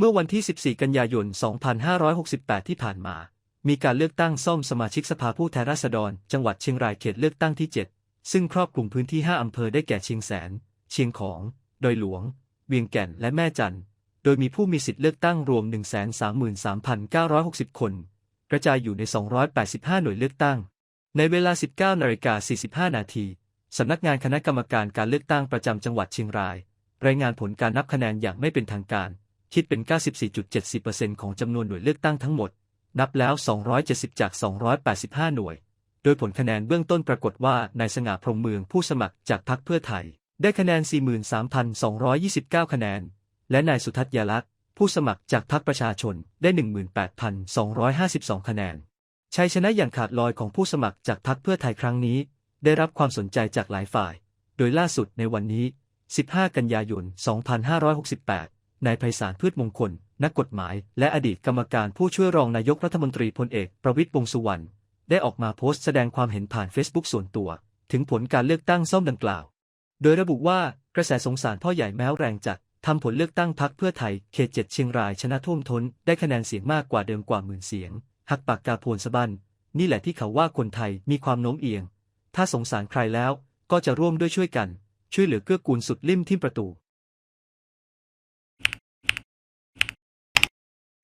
เมื่อวันที่ 14 กันยายน 2568 ที่ผ่านมา มีการเลือกตั้งซ่อมสมาชิกสภาผู้แทนราษฎร จังหวัดเชียงรายเขตเลือกตั้งที่ 7 ซึ่งครอบคลุมพื้นที่ 5 อำเภอได้แก่เชียงแสน เชียงของ ดอยหลวง เวียงแก่น และแม่จันทร์โดยมีผู้มีสิทธิ์เลือกตั้งรวม 133,960 คน กระจายอยู่ใน 285 หน่วยเลือกตั้ง ในเวลา 19นาฬิกา45 นาที สำนักงานคณะกรรมการการเลือกตั้งประจำจังหวัดเชียงราย รายงานผลการนับคะแนนอย่างไม่เป็นทางการ คิดเป็น 94.70%ของจำนวนหน่วยเลือกตั้งทั้งหมด นับแล้ว 270 จาก 285 หน่วย โดยผลคะแนนเบื้องต้นปรากฏว่านายสง่าพรมเมืองผู้สมัครจากพรรคเพื่อไทย ได้คะแนน 43,229 คะแนน และนายสุทัศน์ยาลักษณ์ผู้สมัครจากพรรคประชาชนได้ 18,252 คะแนน ชัยชนะอย่างขาดลอยของผู้สมัครจากพรรคเพื่อไทยครั้งนี้ ได้รับความสนใจจากหลายฝ่าย โดยล่าสุดในวันนี้ 15 กันยายน 2568 นายไพศาลพืชมงคล นักกฎหมาย และอดีตกรรมการผู้ช่วยรองนายกรัฐมนตรีพลเอกประวิตรวงสุวรรณได้ออกมาโพสต์แสดงความเห็นผ่าน Facebook ส่วนตัว ถึงผลการเลือกตั้งซ่อมดังกล่าว โดยระบุว่ากระแสสงสารพ่อใหญ่แม้วแรงจัดทำผลเลือกตั้งพักเพื่อไทยเขตเจ็ดเชียงรายชนะท่วมท้น ได้คะแนนเสียงมากกว่าเดิมกว่าหมื่นเสียง หักปากกาโพนสะบันนี่แหละที่เขาว่าคนไทยมีความโน้มเอียง ถ้าสงสารใครแล้วก็จะร่วมด้วยช่วยกัน ช่วยเหลือเกื้อกูลสุดลิ่มทิ่มประตู